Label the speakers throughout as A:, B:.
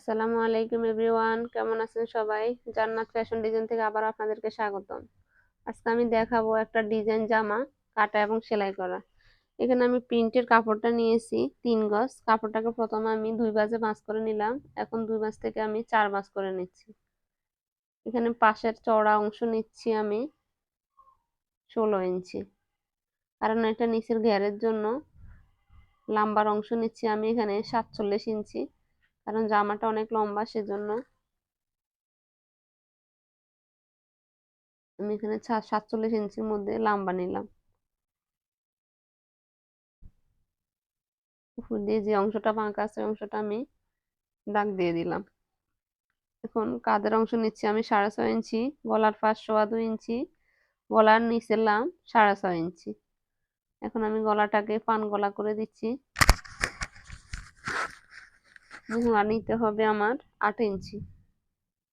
A: আসসালামু আলাইকুম এভরিওয়ান, কেমন আছেন সবাই? জান্নাত ফ্যাশন ডিজাইন থেকে আবার আপনাদেরকে স্বাগতম। আজকে আমি দেখাবো একটা ডিজাইন জামা, কাটা এবং সেলাই করা। এখানে আমি প্রিন্টের কাপড়টা নিয়েছি, তিন গজ। কাপড়টাকে প্রথমে আমি দুই বাজে ভাঁজ করে নিলাম। এখন দুই বাজ থেকে আমি চার ভাঁজ করে নিচ্ছি। এখানে পাশের চড়া অংশ নিচ্ছি আমি ষোলো ইঞ্চি। কারণ এটা নিচের ঘেরের জন্য লাম্বার অংশ নিচ্ছি আমি এখানে সাতচল্লিশ ইঞ্চি। কারণ জামাটা অনেক লম্বা সেজন্য। আমি এখানে সাতচল্লিশ ইঞ্চির মধ্যে লাম্বা নিলাম। উপর দিয়ে যে অংশটা বাঁকা আছে, অংশটা আমি দাগ দিয়ে দিলাম। এখন কাদের অংশ নিচ্ছি আমি সাড়ে ছয় ইঞ্চি, গলার পাশ সোয়া দুই ইঞ্চি, গলার নিচের লাম সাড়ে ছয় ইঞ্চি। এখন আমি গলাটাকে পান গলা করে দিচ্ছি। মুহুরা নিতে হবে আমার আট ইঞ্চি।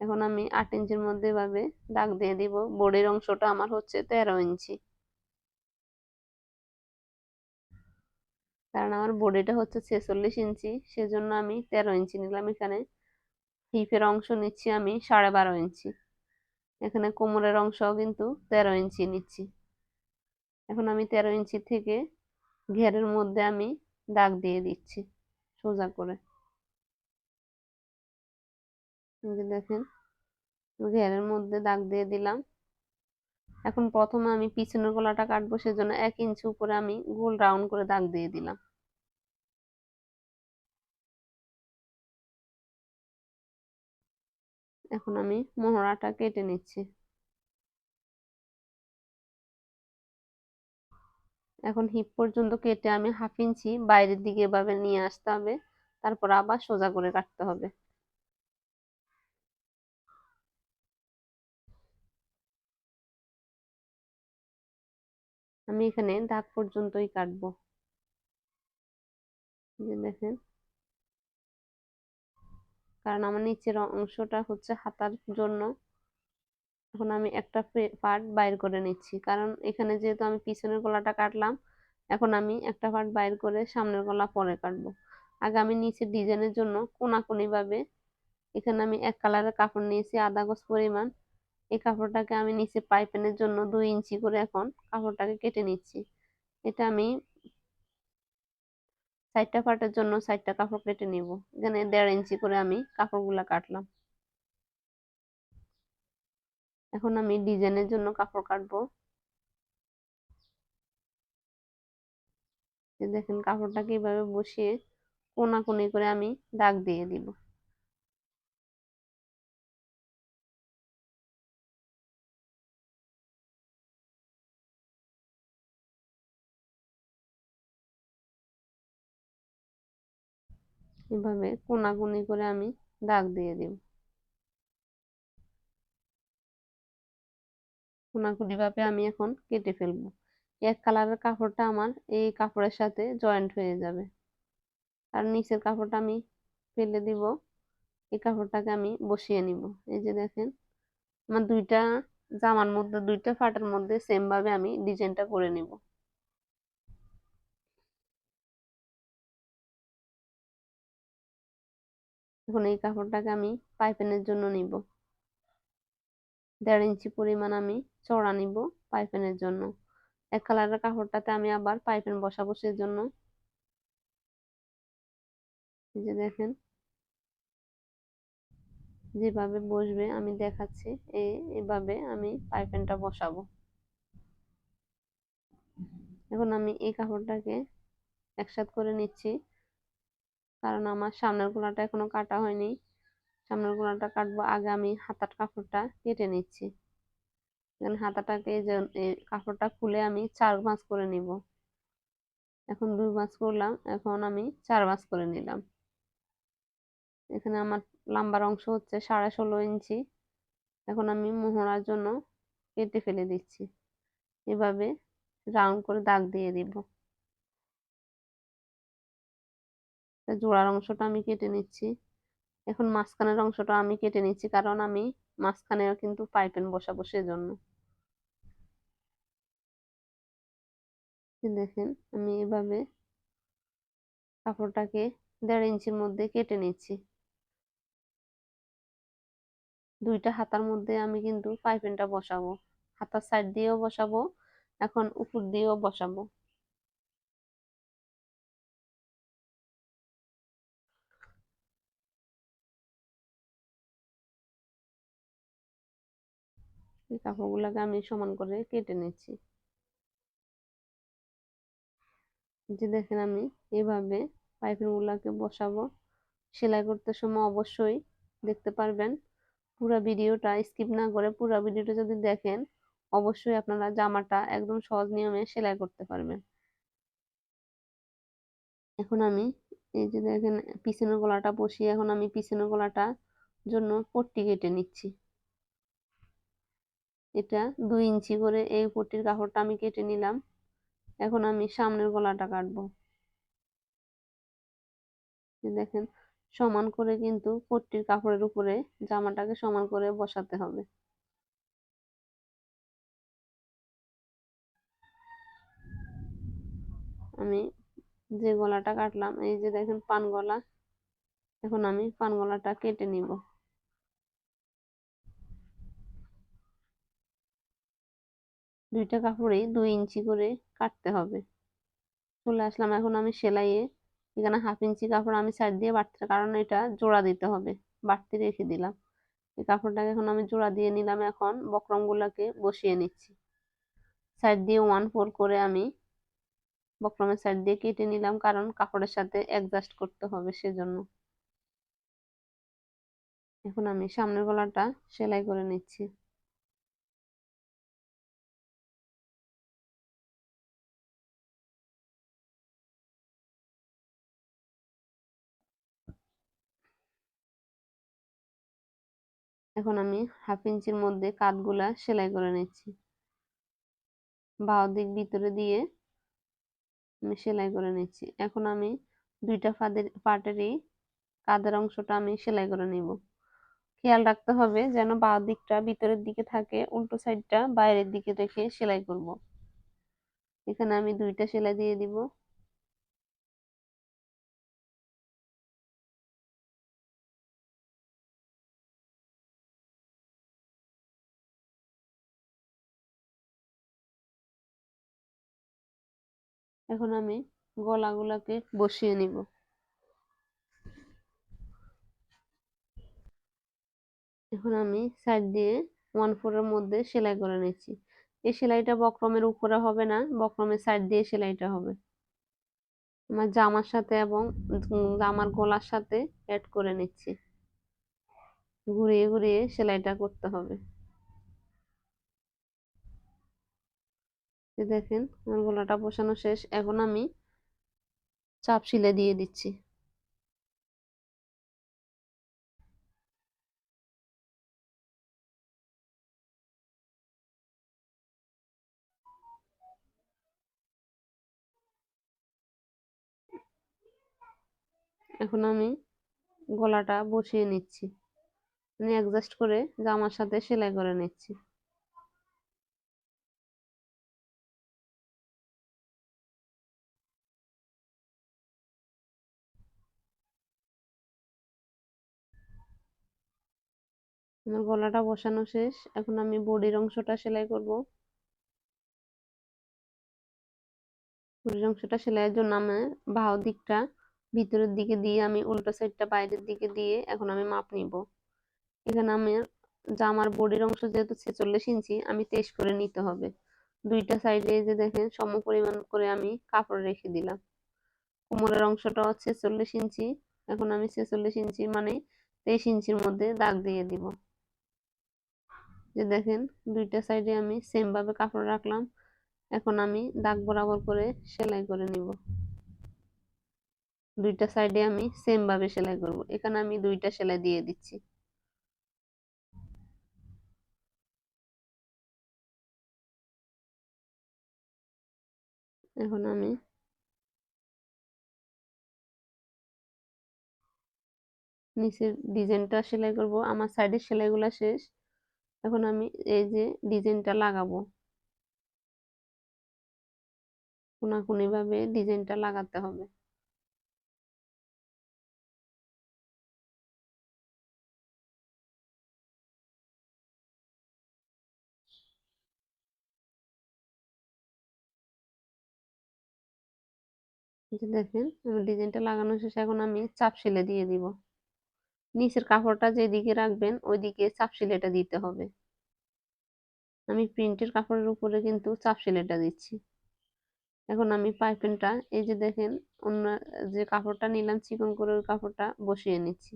A: এখন আমি আট ইঞ্চির মধ্যে এভাবে দাগ দিয়ে দিব। বোর্ডের অংশটা আমার হচ্ছে তেরো ইঞ্চি। কারণ আমার বডিটা হচ্ছে ছেচল্লিশ ইঞ্চি, সেজন্য আমি তেরো ইঞ্চি নিলাম। এখানে হিপের অংশ নিচ্ছি আমি সাড়ে বারো ইঞ্চি। এখানে কোমরের অংশও কিন্তু তেরো ইঞ্চি নিচ্ছি। এখন আমি তেরো ইঞ্চি থেকে ঘেরের মধ্যে আমি দাগ দিয়ে দিচ্ছি সোজা করে। দেখেন ঘেরের মধ্যে দাগ দিয়ে দিলাম। এখন প্রথমে আমি পিছনের গলাটা কাটবো, সেজন্য এক ইঞ্চি উপরে আমি গোল রাউন্ড করে দাগ দিয়ে দিলাম। এখন আমি মোহরাটা কেটে নিচ্ছি। এখন হিপ পর্যন্ত কেটে আমি হাফ ইঞ্চি বাইরের দিকে এভাবে নিয়ে আসতে হবে, তারপর আবার সোজা করে কাটতে হবে। আমি এখানে দাগ পর্যন্তই কাটবো। দেখেন। কারণ আমার নিচের অংশটা হচ্ছে হাতার জন্য। এখন আমি একটা পার্ট বাইর করে নিচ্ছি। কারণ এখানে যেহেতু আমি পিছনের গলাটা কাটলাম, এখন আমি একটা পার্ট বাইর করে সামনের গলা পরে কাটবো। আগে আমি নিচের ডিজাইনের জন্য কোনাকুনি ভাবে এখানে আমি এক কালারের কাপড় নিয়েছি, আধা গজ পরিমাণ। এই কাপড়টাকে আমি নিচে পাইপেনের জন্য দুই ইঞ্চি করে এখন কাপড়টাকে কেটে নিচ্ছি। এটা আমি সাইডটা পাটের জন্য সাইডটা কাপড় কেটে নিব। এখানে দেড় ইঞ্চি করে আমি কাপড়গুলা কাটলাম। এখন আমি ডিজাইনের জন্য কাপড় কাটবো। দেখেন, কাপড়টাকে কীভাবে বসিয়ে কোনাকুনি করে আমি দাগ দিয়ে দিব। এভাবে কোনাকুনি করে আমি দাগ দিয়ে দিব। কোনাকুনি ভাবে আমি এখন কেটে ফেলব। এক কালারের কাপড়টা আমার এই কাপড়ের সাথে জয়েন্ট হয়ে যাবে। আর নিচের কাপড়টা আমি ফেলে দিব। এই কাপড়টাকে আমি বসিয়ে নিব। এই যে দেখেন, আমার দুইটা জামার মধ্যে, দুইটা ফাটার মধ্যে সেম ভাবে আমি ডিজাইনটা করে নিব। এখন এই কাপড়টাকে আমি পাইপেনের জন্য নিব। দেড় ইঞ্চি পরিমাণ আমি চড়া নিব পাইপেনের জন্য। এক কালারের কাপড়টাতে আমি আবার পাইপেন বসাবো জন্য যে দেখেন। যেভাবে বসবে আমি দেখাচ্ছি এভাবে আমি পাইপেনটা বসাবো। এখন আমি এই কাপড়টাকে একসাথ করে নিচ্ছি। কারণ আমার সামনের গোলাটা এখনও কাটা হয়নি। সামনের গোলাটা কাটবো আগে আমি হাতার কাপড়টা কেটে নিচ্ছি। এখানে হাতাটাকে কাপড়টা খুলে আমি চার ভাঁজ করে নিব। এখন দুই ভাঁজ করলাম, এখন আমি চার ভাঁজ করে নিলাম। এখানে আমার লাম্বার অংশ হচ্ছে সাড়ে ষোলো ইঞ্চি। এখন আমি মোহরার জন্য কেটে ফেলে দিচ্ছি। এভাবে রাউন্ড করে দাগ দিয়ে দিব। জোড়ার অংশটা আমি কেটে নিচ্ছি। এখন মাঝখানের অংশটা আমি কেটে নিচ্ছি কারণ আমি মাঝখানেও কিন্তু পাইপেন বসাবো সেজন্য। দেখেন আমি এভাবে কাপড়টাকে দেড় ইঞ্চির মধ্যে কেটে নিচ্ছি। দুইটা হাতার মধ্যে আমি কিন্তু পাইপিংটা বসাবো। হাতার সাইড দিয়েও বসাবো, এখন উপর দিয়েও বসাবো। এই কাপড়গুলোকে আমি সমান করে কেটে নিচ্ছি। যে দেখেন আমি এভাবে পাইপিং গুলাকে বসাবো। সেলাই করতে সময় অবশ্যই দেখতে পারবেন। পুরো ভিডিওটা স্কিপ না করে পুরো ভিডিওটা যদি দেখেন, অবশ্যই আপনারা জামাটা একদম সহজ নিয়মে সেলাই করতে পারবেন। এখন আমি এই যে দেখেন পিছনের গলাটা বসিয়ে এখন আমি পিছনের গলাটা জন্য পট্টি কেটে নিচ্ছি। এটা দুই ইঞ্চি করে এই পট্টির কাপড়টা আমি কেটে নিলাম। এখন আমি সামনের গলাটা কাটবো। দেখেন, সমান করে কিন্তু পট্টির কাপড়ের উপরে জামাটাকে সমান করে বসাতে হবে। আমি যে গলাটা কাটলাম, এই যে দেখেন পান গলা, এখন আমি পান গলাটা কেটে নিব। দুইটা কাপড়ে দুই ইঞ্চি করে কাটতে হবে। চলে আসলাম এখন আমি সেলাইয়ে। এখানে হাফ ইঞ্চি কাপড় আমি সাইড দিয়ে বাড়তে, কারণ এটা জোড়া দিতে হবে, বাড়তি রেখে দিলাম। এই কাপড়টাকে এখন আমি জোড়া দিয়ে নিলাম এখন, বক্রমগুলোকে বসিয়ে নিচ্ছি। সাইড দিয়ে ওয়ান ফোর করে আমি বক্রমের সাইড দিয়ে কেটে নিলাম, কারণ কাপড়ের সাথে অ্যাডজাস্ট করতে হবে সেজন্য। এখন আমি সামনের গলাটা সেলাই করে নিচ্ছি। এখন আমি হাফ ইঞ্চির মধ্যে কাঁধগুলা সেলাই করে নিচ্ছি। বাঁ দিক ভিতরে দিয়ে আমি সেলাই করে নিচ্ছি। এখন আমি দুইটা ফাদের পার্টেরই কাঁধের অংশটা আমি সেলাই করে নিব। খেয়াল রাখতে হবে যেন বাঁ দিকটা ভিতরের দিকে থাকে, উল্টো সাইডটা বাইরের দিকে রেখে সেলাই করব। এখানে আমি দুইটা সেলাই দিয়ে দিব। এখন আমি গলাগুলাকে বসিয়ে নিব। এখন আমি সাইড দিয়ে ওয়ান ফোরের মধ্যে সেলাই করে নিচ্ছি। এই সেলাইটা বক্রমের উপরে হবে না, বক্রমের সাইড দিয়ে সেলাইটা হবে। আমার জামার সাথে এবং জামার গলার সাথে অ্যাড করে নিচ্ছি। ঘুরিয়ে ঘুরিয়ে সেলাইটা করতে হবে। দেখেন আমার গলাটা বসানো শেষ, এখন আমি চাপ সিলে দিয়ে দিচ্ছি। এখন আমি গলাটা বসিয়ে নিচ্ছি। মানে অ্যাডজাস্ট করে জামার সাথে সেলাই করে নিচ্ছি। আমার গলাটা বসানো শেষ। এখন আমি বডির অংশটা সেলাই করব। বডির অংশটা সেলাইয়ের জন্য আমি বাহু দিকটা ভিতরের দিকে দিয়ে আমি উল্টো সাইডটা বাইরের দিকে দিয়ে এখন আমি মাপ নিব। এখানে আমি জামার বডির অংশ যেহেতু ছেচল্লিশ ইঞ্চি, আমি তেইশ করে নিতে হবে। দুইটা সাইডে যে দেখেন, সম পরিমাণ করে আমি কাপড় রেখে দিলাম। কোমরের অংশটা হচ্ছে চল্লিশ ইঞ্চি, এখন আমি ছেচল্লিশ ইঞ্চি মানে তেইশ ইঞ্চির মধ্যে দাগ দিয়ে দিব। যে দেখেন দুইটা সাইডে আমি সেম ভাবে কাপড় রাখলাম, এখন আমি দাগ বরাবর করে সেলাই করে নিব। দুইটা সাইডে আমি সেম ভাবে সেলাই করব, এখানে আমি দুইটা সেলাই দিয়ে দিচ্ছি। এখন আমি নিচের ডিজাইনটা সেলাই করব, আমার সাইডের সেলাইগুলো শেষ। এখন আমি এই যে ডিজাইনটা লাগাবো। কোনাকুনিভাবে ডিজাইনটা লাগাতে হবে। দেখেন ডিজাইনটা লাগানো শেষে এখন আমি চাপ সেলে দিয়ে দিব। নিচের কাপড়টা যেদিকে রাখবেন, ওইদিকে চাপ সেলাইটা দিতে হবে। আমি প্রিন্টের কাপড়ের উপরে কিন্তু চাপ সেলাইটা দিচ্ছি। এখন আমি পাইপিংটা, এই যে দেখেন, অন্য যে কাপড়টা নিলাম, চিকন করে ওই কাপড়টা বসিয়ে নিচ্ছি।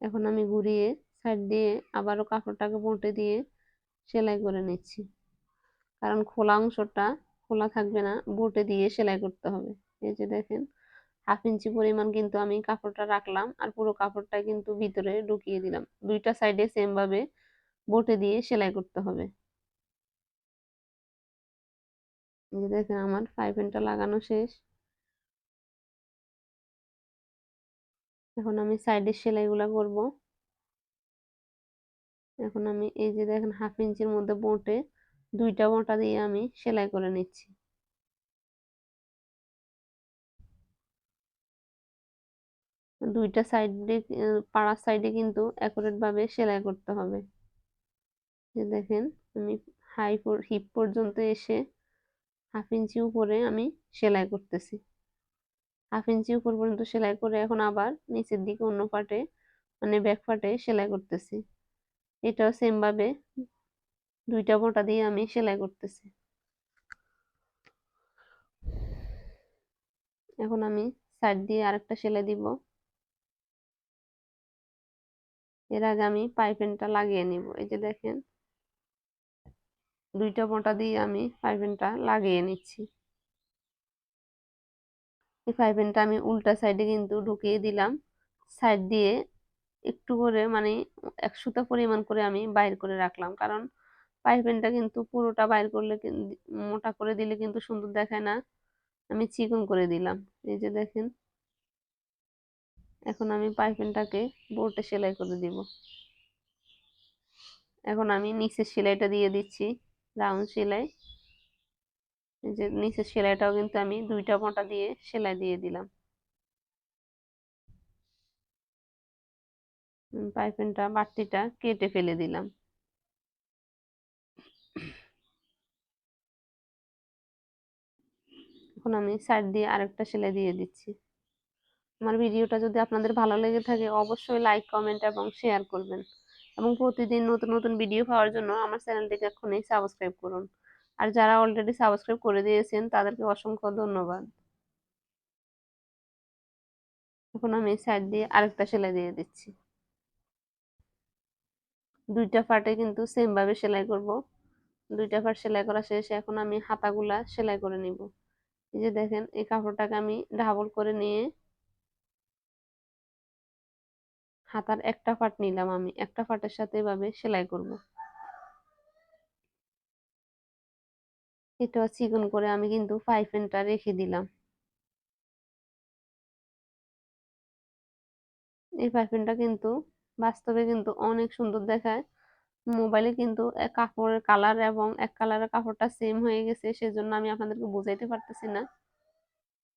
A: এখন আমি ঘুরিয়ে, সাইড দিয়ে আবারও কাপড়টাকে বঁটে দিয়ে সেলাই করে নিচ্ছি। কারণ খোলা অংশটা, খোলা থাকবে না, বোটে দিয়ে সেলাই করতে হবে। এই যে দেখেন, হাফ ইঞ্চি পরিমাণ কিন্তু আমি কাপড়টা রাখলাম আর পুরো কাপড়টা কিন্তু ভিতরে ঢুকিয়ে দিলাম। দুইটা সাইডে সেম ভাবে বটে দিয়ে সেলাই করতে হবে। এই যে দেখেন, আমার পাইপিংটা লাগানো শেষ। এখন আমি সাইডের সেলাইগুলো করব। এখন আমি এই যে দেখেন হাফ ইঞ্চির মধ্যে বোটে, দুইটা বোঁটা দিয়ে আমি সেলাই করে নিচ্ছি। দুইটা সাইডে, পাড়ার সাইডে কিন্তু ভাবে সেলাই করতে হবে। যে দেখেন আমি হাই হিপ পর্যন্ত এসে হাফ ইঞ্চি উপরে আমি সেলাই করতেছি। হাফ ইঞ্চি উপর পর্যন্ত সেলাই করে এখন আবার নিচের দিকে অন্য পাটে মানে ব্যাক পাটে সেলাই করতেছি। এটাও সেম ভাবে দুইটা বোটা দিয়ে আমি সেলাই করতেছি। এখন আমি সাইড দিয়ে আরেকটা সেলাই দিব। এর আগে আমি পাইপেনটা লাগিয়ে নিব। এই যে দেখেন, দুইটা বোটা দিয়ে আমি পাইপেনটা লাগিয়ে নিচ্ছি। এই পাইপেনটা আমি উল্টা সাইডে কিন্তু ঢুকিয়ে দিলাম। সাইড দিয়ে একটু করে মানে এক সুতা পরিমাণ করে আমি বাইর করে রাখলাম। কারণ পাইপেনটা কিন্তু পুরোটা বাইর করলে মোটা করে দিলে কিন্তু সুন্দর দেখায় না। আমি চিকন করে দিলাম। এই যে দেখেন। এখন আমি পাইপেনটাকে বোর্ডে সেলাই করে দিব। এখন আমি নিচের সেলাইটা দিয়ে দিচ্ছি, রাউন্ড সেলাই। এই যে নিচের সেলাইটাও কিন্তু আমি দুইটা মোটা দিয়ে সেলাই দিয়ে দিলাম। পাইপেনটা বাড়তিটা কেটে ফেলে দিলাম। এখন আমি সাইড দিয়ে আরেকটা সেলাই দিয়ে দিচ্ছি। আমার ভিডিওটা যদি আপনাদের ভালো লেগে থাকে, অবশ্যই লাইক, কমেন্ট এবং শেয়ার করবেন। এবং প্রতিদিন নতুন নতুন ভিডিও পাওয়ার জন্য আমার চ্যানেলটিকে এখনই সাবস্ক্রাইব করুন। আর যারা অলরেডি সাবস্ক্রাইব করে দিয়েছেন, তাদেরকে অসংখ্য ধন্যবাদ। এখন আমি সাইড দিয়ে আরেকটা সেলাই দিয়ে দিচ্ছি। দুইটা পার্টে কিন্তু সেম ভাবে সেলাই করব। দুইটা পার্ট সেলাই করা শেষে এখন আমি হাতাগুলা সেলাই করে নিব। এই যে দেখেন, এই কাপড়টাকে আমি ডাবল করে নিয়ে হাতার একটা পার্ট নিলাম আমি। একটা পার্টের সাথে এভাবে সেলাই করব। এটা চিকন করে আমি কিন্তু পাইপেনটা রেখে দিলাম। এই পাইপেনটা কিন্তু বাস্তবে কিন্তু অনেক সুন্দর দেখায়। মোবাইলে কিন্তু কাপড়ের কালার এবং এক কালারের কাপড়টা সেম হয়ে গেছে, সেজন্য আমি আপনাদেরকে বোঝাইতে পারতেছি না।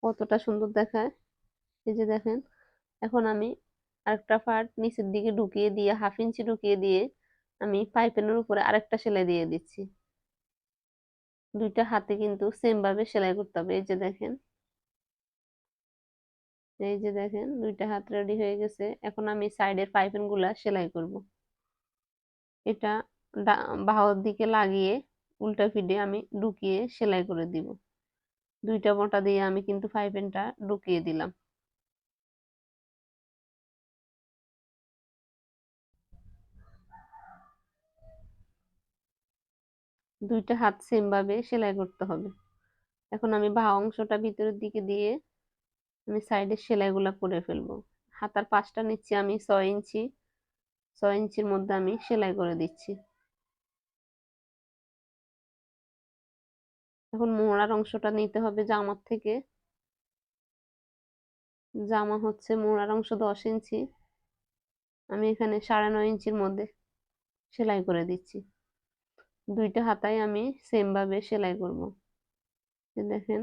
A: কতটা সুন্দর দেখায়। এই যে দেখেন, এখন আমি আরেকটা পার্ট নিচের দিকে ঢুকিয়ে দিয়ে হাফ ইঞ্চি ঢুকিয়ে দিয়ে আমি পাইপেনের উপরে আরেকটা সেলাই দিয়ে দিচ্ছি। দুইটা হাতে কিন্তু সেম ভাবে সেলাই করতে হবে। এই যে দেখেন এই যে দেখেন, দুইটা হাত রেডি হয়ে গেছে। এখন আমি সাইডের পাইপেনগুলা সেলাই করব। এটা বাহুর দিকে লাগিয়ে উল্টা ফিডে আমি ঢুকিয়ে সেলাই করে দিব। দুইটা মোটা দিয়ে আমি কিন্তু পাইপেনটা ঢুকিয়ে দিলাম। দুইটা হাত সেম ভাবে সেলাই করতে হবে। এখন আমি বাহু অংশটা ভিতরের দিকে দিয়ে আমি সাইডের সেলাইগুলো করে ফেলব। হাতার পাশটা নিচ্ছি আমি ছয় ইঞ্চি। ছয় ইঞ্চির মধ্যে আমি সেলাই করে দিচ্ছি। এখন মোড়ার অংশটা নিতে হবে জামার থেকে। জামা হচ্ছে মোড়ার অংশ দশ ইঞ্চি। আমি এখানে সাড়ে নয় ইঞ্চির মধ্যে সেলাই করে দিচ্ছি। দুইটা হাতায় আমি সেমভাবে সেলাই করব। দেখেন।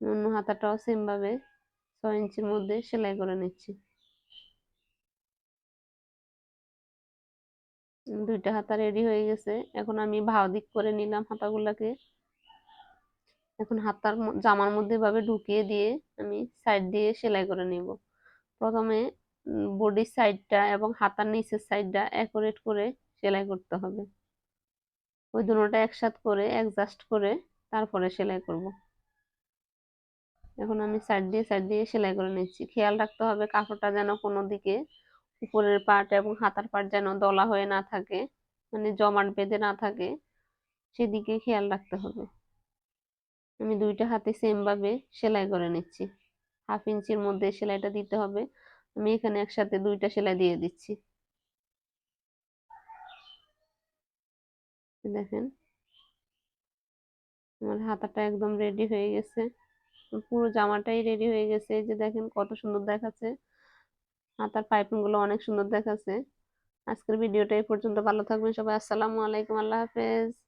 A: অন্য হাতাটাও সেম ভাবে ছয় ইঞ্চির মধ্যে সেলাই করে নিচ্ছি। দুইটা হাতা রেডি হয়ে গেছে। এখন আমি ভাও দিক করে নিলাম হাতাগুলাকে। এখন হাতার জামার মধ্যে এভাবে ঢুকিয়ে দিয়ে আমি সাইড দিয়ে সেলাই করে নিব। প্রথমে বডির সাইডটা এবং হাতার নিচের সাইডটা অ্যাকুরেট করে সেলাই করতে হবে। ওই দুটোটা একসাথ করে অ্যাডজাস্ট করে তারপরে সেলাই করব। এখন আমি সাইড দিয়ে সাইড দিয়ে সেলাই করে নিচ্ছি। খেয়াল রাখতে হবে কাপড়টা যেন কোনো দিকে উপরের পার্ট এবং হাতার পার্ট যেন দলা হয়ে না থাকে মানে জমাট বেঁধে না থাকে, সেদিকে খেয়াল রাখতে হবে। আমি দুইটা হাতে সেমভাবে সেলাই করে নিচ্ছি। হাফ ইঞ্চির মধ্যে সেলাইটা দিতে হবে। আমি এখানে একসাথে দুইটা সেলাই দিয়ে দিচ্ছি। দেখেন, আমার হাতাটা একদম রেডি হয়ে গেছে। পুরো জামাটাই রেডি হয়ে গেছে। যে দেখেন কত সুন্দর দেখাচ্ছে। হাতার পাইপিংগুলো অনেক সুন্দর দেখাচ্ছে। আজকের ভিডিওটা এই পর্যন্ত। ভালো থাকবেন সবাই। আসসালামু আলাইকুম। আল্লাহ হাফেজ।